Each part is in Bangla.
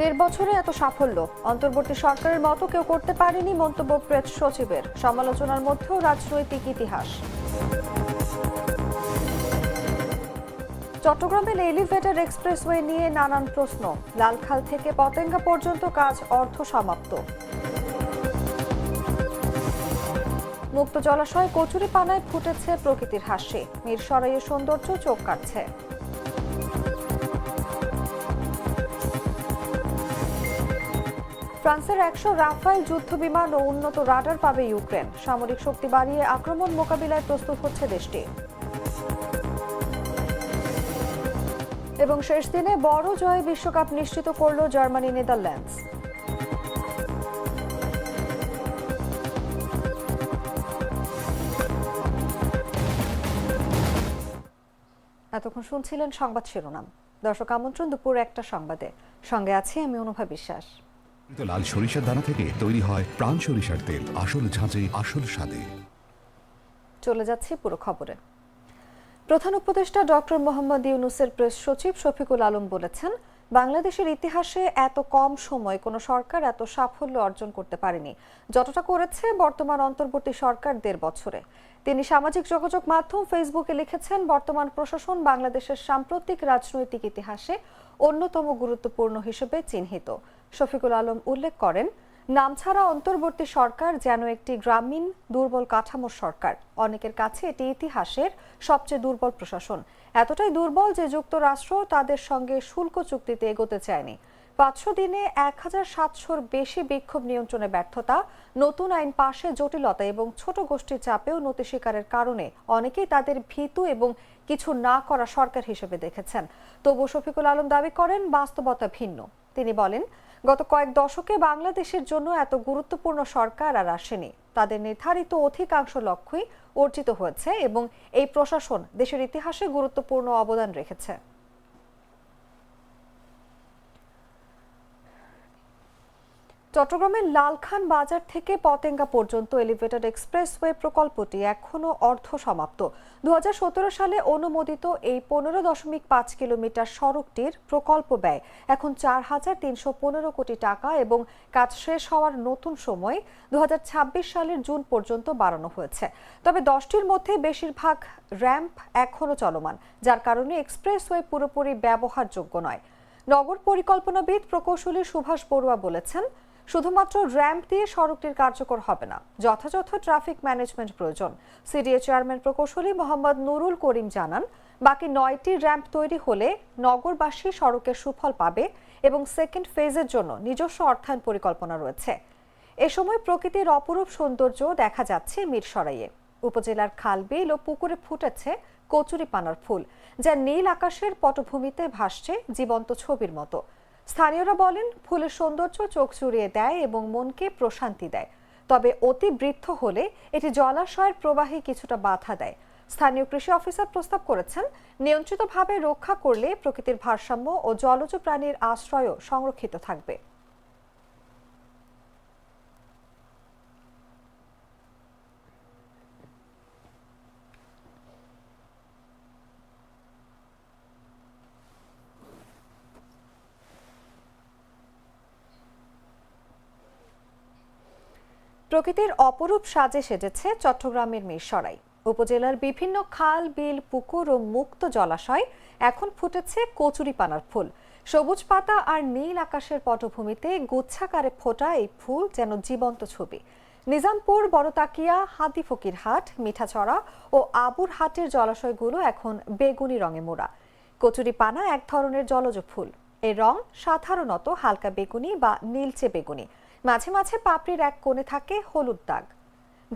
দেড় বছরে এত সাফল্য। অন্তর্বর্তী সরকারের মতো কেউ করতে পারেনি মন্তব্য প্রেস সচিবের। সমালোচনার মধ্যেও রাজনৈতিক ইতিহাস। চট্টগ্রামে এলিভেটেড এক্সপ্রেসওয়ে নিয়ে নানান প্রশ্ন। লালখাল থেকে পতেঙ্গা পর্যন্ত কাজ অর্ধ সমাপ্ত। মুক্ত জলাশয় কচুরি পানায় ফুটেছে প্রকৃতির হাসি। মিরসরাইয়ের সৌন্দর্য চোখ কাটছে। ফ্রান্সের একশো রাফাইল যুদ্ধ বিমান ও উন্নত রাডার পাবে ইউক্রেন। সামরিক শক্তি বাড়িয়ে আক্রমণ মোকাবিলায় প্রস্তুত হচ্ছে দেশটি। এবং শেষ দিনে বড় জয়ে বিশ্বকাপ নিশ্চিত করল জার্মানি, নেদারল্যান্ডস। এতক্ষণ শুনছিলেন সংবাদ শিরোনাম। দর্শক আমন্ত্রণ দুপুর একটা সংবাদে। সঙ্গে আছি আমি অনুভা বিশ্বাস। লাল সরিষার দানা থেকে তৈরি হয় প্রাণ সরিষার তেল। আসল ঝাঁঝে, আসল স্বাদে। চলে যাচ্ছি পুরো খবরে। প্রধান উপদেষ্টা ডক্টর মোহাম্মদ ইউনুসের প্রেস সচিব শফিকুল আলম বলেছেন, বাংলাদেশের ইতিহাসে এত কম সময় কোনো সরকার এত সাফল্য অর্জন করতে পারেনি। যতটা করেছে বর্তমান অন্তর্বর্তী সরকার দেড় বছরে। তিনি সামাজিক যোগাযোগ মাধ্যম ফেসবুকে লিখেছেন, বর্তমান প্রশাসন বাংলাদেশের সাম্প্রতিক রাজনৈতিক ইতিহাসে অন্যতম গুরুত্বপূর্ণ হিসেবে চিহ্নিত। শফিকুল আলম উল্লেখ করেন নামছাড়া অন্তর্বর্তী সরকার যেন একটি গ্রামীণ দুর্বল কাঠামোর সরকার। অনেকের কাছে এটি ইতিহাসের সবচেয়ে দুর্বল প্রশাসন। এতটাই দুর্বল যে যুক্তরাষ্ট্র তাদের সঙ্গে শুল্ক চুক্তিতে এগোতে চায়নি। পাঁচশো দিনে এক হাজার সাতশোর বেশি বিক্ষোভ নিয়ন্ত্রণে ব্যর্থতা, নতুন আইন পাশে জটিলতা এবং ছোট গোষ্ঠীর চাপেও নতি স্বীকারের কারণে অনেকেই তাদের ভীতু এবং কিছু না করা সরকার হিসেবে দেখেছেন। তবু শফিকুল আলম দাবি করেন, বাস্তবতা ভিন্ন। তিনি বলেন গত কয়েক দশকে বাংলাদেশের জন্য এত গুরুত্বপূর্ণ সরকার আর আসেনি। তাদের নির্ধারিত অধিকাংশ লক্ষ্যই অর্জিত হয়েছে এবং এই প্রশাসন দেশের ইতিহাসে গুরুত্বপূর্ণ অবদান রেখেছে। চট্টগ্রামের লালখান বাজার থেকে পতেঙ্গা পর্যন্ত এলিভেটেড এক্সপ্রেসওয়ে প্রকল্পটি এখনও অর্ধ সমাপ্ত দু হাজার সতেরো সালে অনুমোদিত এই পনেরো দশমিক পাঁচ কিলোমিটার সড়কটির প্রকল্প ব্যয় এখন চার হাজার তিনশো পনেরো কোটি টাকা এবং কাজ শেষ হওয়ার নতুন সময় দু হাজার ছাব্বিশ সালের জুন পর্যন্ত বাড়ানো হয়েছে। তবে দশটির মধ্যে বেশিরভাগ র্যাম্প এখনও চলমান, যার কারণে এক্সপ্রেসওয়ে পুরোপুরি ব্যবহারযোগ্য নয়। নগর পরিকল্পনাবিদ প্রকৌশলী সুভাষ বড়ুয়া বলেছেন শুধুমাত্র র্যাম্প দিয়ে সড়কটির কার্যকর হবে না, যথাযথ ট্রাফিক ম্যানেজমেন্ট প্রয়োজন, সিডিএ চেয়ারম্যান প্রকৌশলী মোহাম্মদ নুরুল করিম জানান, বাকি নয়টি র্যাম্প তৈরি হলে নগরবাসী সড়কের সুফল পাবে এবং সেকেন্ড ফেজের জন্য নিজস্ব অর্থায়ন পরিকল্পনা রয়েছে। এ সময় প্রকৃতির অপরূপ সৌন্দর্য দেখা যাচ্ছে মিরসরাইয়ে। উপজেলার খালবিল ও পুকুরে ফুটেছে কচুরি পানার ফুল, যা নীল আকাশের পটভূমিতে ভাসছে জীবন্ত ছবির মতো। স্থানীয়রা বলেন, ফুলের সৌন্দর্য চোখ চুরিয়ে দেয় এবং মনকে প্রশান্তি দেয়। তবে অতি বৃদ্ধ হলে এটি জলাশয়ের প্রবাহে কিছুটা বাধা দেয়। স্থানীয় কৃষি অফিসার প্রস্তাব করেছেন, নিয়ন্ত্রিতভাবে রক্ষা করলে প্রকৃতির ভারসাম্য ও জলজ প্রাণীর আশ্রয়ও সংরক্ষিত থাকবে। প্রকৃতির অপরূপ সাজে সেজেছে চট্টগ্রামের মিরসরাই উপজেলার বিভিন্ন খাল, বিল, পুকুর ও মুক্ত জলাশয় এখন ফুটেছে কচুরিপানার ফুল। সবুজ পাতা আর নীল আকাশের পটভূমিতে গুচ্ছাকারে ফোটা এই ফুল যেন জীবন্ত ছবি। নিজামপুর, বড়তাকিয়া হাতি ফকিরহাট, মিঠাছড়া ও আবুর হাটের জলাশয়গুলো এখন বেগুনি রঙে মোড়া। কচুরিপানা এক ধরনের জলজ ফুল। এর রং সাধারণত হালকা বেগুনি বা নীলচে বেগুনি। মাঝে মাঝে পাপড়ির এক কোণে থাকে হলুদ দাগ।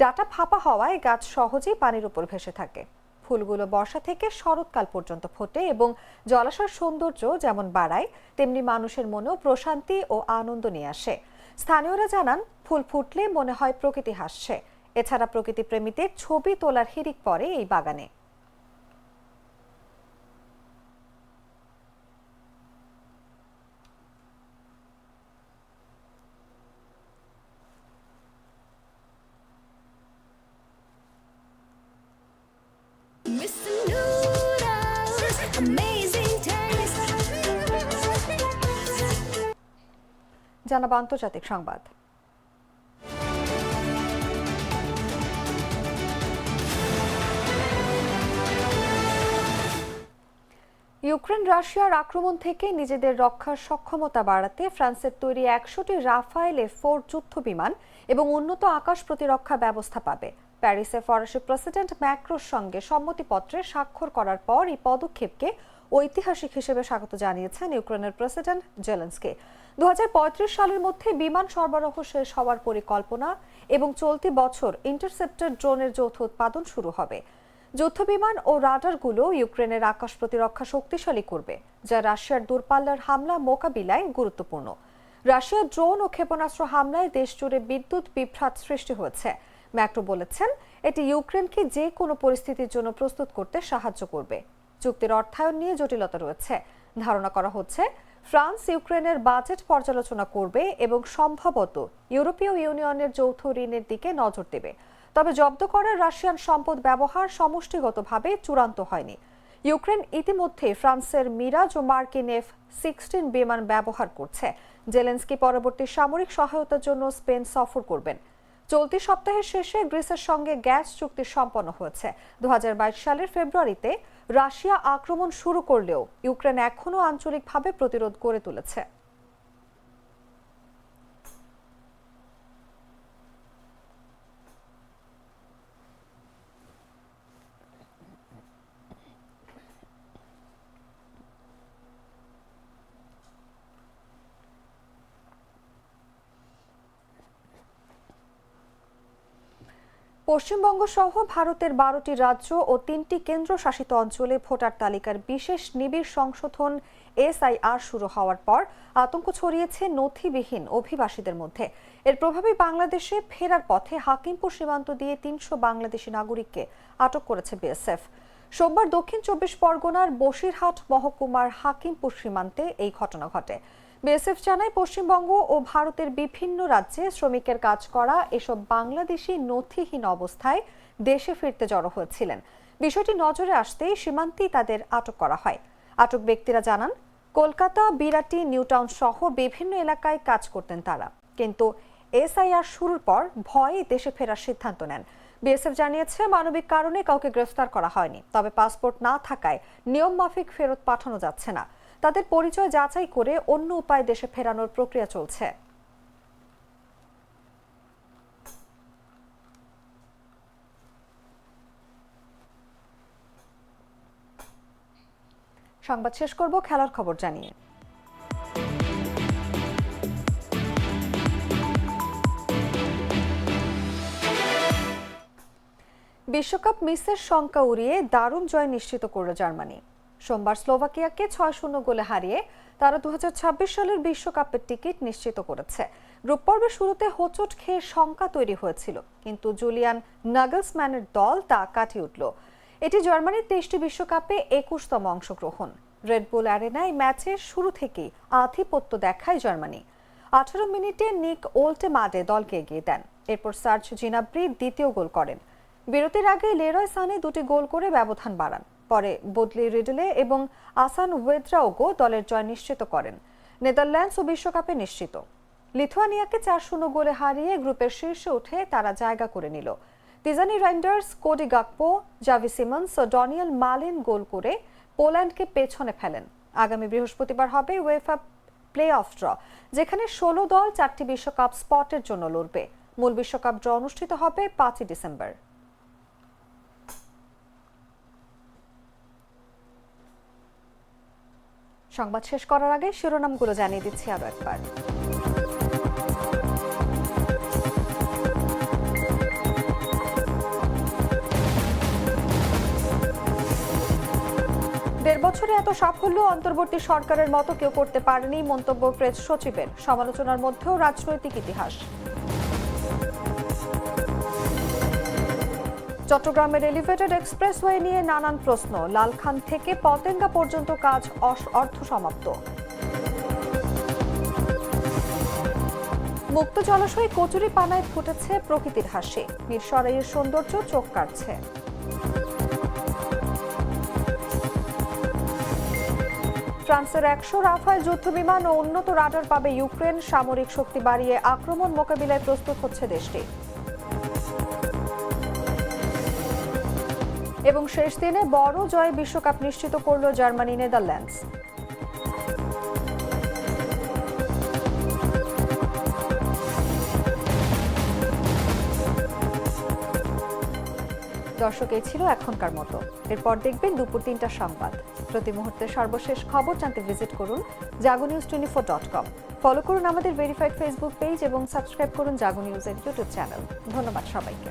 ডাটা ফাঁপা হওয়ায় গাছ সহজেই পানির উপর ভেসে থাকে। ফুলগুলো বর্ষা থেকে শরৎকাল পর্যন্ত ফোটে এবং জলাশয়ের সৌন্দর্য যেমন বাড়ায়, তেমনি মানুষের মনেও প্রশান্তি ও আনন্দ নিয়ে আসে। স্থানীয়রা জানান, ফুল ফুটলে মনে হয় প্রকৃতি হাসছে। এছাড়া প্রকৃতি প্রেমীদের ছবি তোলার হিড়িক পড়ে এই বাগানে। আন্তর্জাতিক সংবাদ। ইউক্রেন, রাশিয়ার আক্রমণ থেকে নিজেদের রক্ষার সক্ষমতা বাড়াতে ফ্রান্সের তৈরি একশোটি রাফায়েল এফ ফোর যুদ্ধ বিমান এবং উন্নত আকাশ প্রতিরক্ষা ব্যবস্থা পাবে। প্যারিসে ফরাসি প্রেসিডেন্ট ম্যাক্রোর সঙ্গে সম্মতিপত্রে স্বাক্ষর করার পর এই পদক্ষেপকে ঐতিহাসিক হিসেবে স্বাগত জানিয়েছেন ইউক্রেনের প্রেসিডেন্ট জেলেন্সকে। দু সালের মধ্যে বিমান সরবরাহ শেষ হওয়ার পরিকল্পনা এবং চলতি বছর ইন্টারসেপ্টর ড্রোনের যৌথ উৎপাদন শুরু হবে। যুদ্ধবিমান ও রাডারগুলো ইউক্রেনের আকাশ প্রতিরক্ষা শক্তিশালী করবে, যা রাশিয়ার দূরপাল্লার হামলা মোকাবিলায় গুরুত্বপূর্ণ। রাশিয়ার ড্রোন ও ক্ষেপণাস্ত্র হামলায় দেশজুড়ে বিদ্যুৎ বিভ্রাট সৃষ্টি হয়েছে। ম্যাক্রো বলেছেন, এটি ইউক্রেনকে যে কোনো পরিস্থিতির জন্য প্রস্তুত করতে সাহায্য করবে। চুক্তির অর্থায়ন নিয়ে জটিলতা রয়েছে। ধারণা করা হচ্ছে, ফ্রান্স ইউক্রেনের বাজেট পর্যালোচনা করবে এবং সম্ভবত ইউরোপীয় ইউনিয়নের যৌথ ঋণের দিকে নজর দেবে। তবে জব্দ করা রাশিয়ান সম্পদ ব্যবহার সমষ্টিগতভাবে চূড়ান্ত হয়নি। ইউক্রেন ইতিমধ্যে ফ্রান্সের মিরাজ ও মার্কিন এফ সিক্সটিন বিমান ব্যবহার করছে। জেলেন্সকি পরবর্তী সামরিক সহায়তার জন্য স্পেন সফর করবেন। চলতি সপ্তাহের শেষে গ্রিসের সঙ্গে গ্যাস চুক্তি সম্পন্ন হয়েছে। দু হাজার বাইশ সালের ফেব্রুয়ারিতে রাশিয়া আক্রমণ শুরু করলেও ইউক্রেন এখনও আঞ্চলিকভাবে প্রতিরোধ করে তুলেছে। পশ্চিমবঙ্গ সহ ভারতের বারোটি রাজ্য ও তিনটি কেন্দ্রশাসিত অঞ্চলে ভোটার তালিকার বিশেষ নিবিড় সংশোধন এসআইআর শুরু হওয়ার পর আতঙ্ক ছড়িয়েছে নথিবিহীন অভিবাসীদের মধ্যে। এর প্রভাবে বাংলাদেশে ফেরার পথে হাকিমপুর সীমান্ত দিয়ে তিনশো বাংলাদেশি নাগরিককে আটক করেছে বিএসএফ। সোমবার দক্ষিণ চব্বিশ পরগনার বসিরহাট মহকুমার হাকিমপুর সীমান্তে এই ঘটনা ঘটে। বিএসএফ জানায় পশ্চিমবঙ্গ ও ভারতের বিভিন্ন রাজ্যে শ্রমিকের কাজ করা এসব বাংলাদেশি নথিহীন অবস্থায় দেশে ফিরতে জড়ো হয়েছিলেন। বিষয়টি নজরে আসতেই সীমান্তেই তাদের আটক করা হয়। আটক ব্যক্তিরা জানান, কলকাতা, বিরাটি, নিউটাউন সহ বিভিন্ন এলাকায় কাজ করতেন তারা। কিন্তু এসআইআর শুরুর পর ভয়ে দেশে ফেরার সিদ্ধান্ত নেন। বিএসএফ জানিয়েছে, মানবিক কারণে কাউকে গ্রেফতার করা হয়নি। তবে পাসপোর্ট না থাকায় নিয়ম মাফিক ফেরত পাঠানো যাচ্ছে না। তাদের পরিচয় যাচাই করে অন্য উপায় দেশে ফেরানোর প্রক্রিয়া চলছে। সংবাদ শেষ করব, খেলার খবর জানিয়ে। বিশ্বকাপ মিসের শঙ্কা উড়িয়ে দারুণ জয় নিশ্চিত করল জার্মানি। সোমবার স্লোভাকিয়াকে ছয় শূন্য গোলে হারিয়ে তারা দুহাজার ছাব্বিশ সালের বিশ্বকাপের টিকিট নিশ্চিত করেছে। গ্রুপ পর্বের শুরুতে হোঁচট খেয়ে শঙ্কা তৈরি হয়েছিল, কিন্তু জুলিয়ান নাগলসম্যানের দল তা কাটিয়ে উঠল। এটি জার্মানির তেইশটি বিশ্বকাপে একুশতম অংশগ্রহণ। রেডবুল অ্যারেনায় ম্যাচের শুরু থেকেই আধিপত্য দেখায় জার্মানি। আঠারো মিনিটে নিক ওল্টে মাডে দলকে এগিয়ে দেন। এরপর সার্চ জিনাব্রি দ্বিতীয় গোল করেন। বিরতির আগে লেরয় সানে দুটি গোল করে ব্যবধান বাড়ান। পরে বদলি রিডলে এবং আসান ওয়েদ্রাওগো দলের জয় নিশ্চিত করেন। নেদারল্যান্ডস ও বিশ্বকাপে নিশ্চিত। লিথুয়ানিয়াকে চার শূন্য গোলে হারিয়ে গ্রুপের শীর্ষে উঠে তারা জায়গা করে নিল। Tijjani Reijnders, Cody Gakpo, Xavi Simons ও ডনিয়াল মালিন গোল করে পোল্যান্ডকে পেছনে ফেলেন। আগামী বৃহস্পতিবার হবে ওয়েফা প্লে অফ ড্র, যেখানে ষোলো দল চারটি বিশ্বকাপ স্পটের জন্য লড়বে। মূল বিশ্বকাপ ড্র অনুষ্ঠিত হবে পাঁচই ডিসেম্বর। সংবাদ শেষ করার আগে শিরোনামগুলো জানিয়ে দিচ্ছি আরও একবার। দেড় বছরে এত সাফল্য অন্তর্বর্তী সরকারের মতো কেউ করতে পারেনি মন্তব্য প্রেস সচিবের। সমালোচনার মধ্যেও রাজনৈতিক ইতিহাস। চট্টগ্রামের এলিভেটেড এক্সপ্রেসওয়ে নিয়ে নানান প্রশ্ন। লালখান থেকে পতেঙ্গা পর্যন্ত কাজ অর্ধ সমাপ্ত। মুক্ত জলাশয়ে কচুরি পানায় ফুটেছে প্রকৃতির হাসি। মিরসরাইয়ের সৌন্দর্য চোখ কাটছে ফ্রান্সের একশো রাফাল যুদ্ধবিমান ও উন্নত রাডার পাবে ইউক্রেন। সামরিক শক্তি বাড়িয়ে আক্রমণ মোকাবিলায় প্রস্তুত হচ্ছে দেশটি। এবং শেষ দিনে বড় জয় বিশ্বকাপ নিশ্চিত করল জার্মানি, নেদারল্যান্ডস। দর্শক, এই ছিল এখনকার মতো। এরপর দেখবেন দুপুর তিনটা সংবাদ। প্রতি মুহূর্তের সর্বশেষ খবর জানতে ভিজিট করুন Jago news twenty four dot com follow করুন আমাদের ভেরিফাইড ফেসবুক পেজ এবং সাবস্ক্রাইব করুন জাগো নিউজের ইউটিউব চ্যানেল ধন্যবাদ সবাইকে।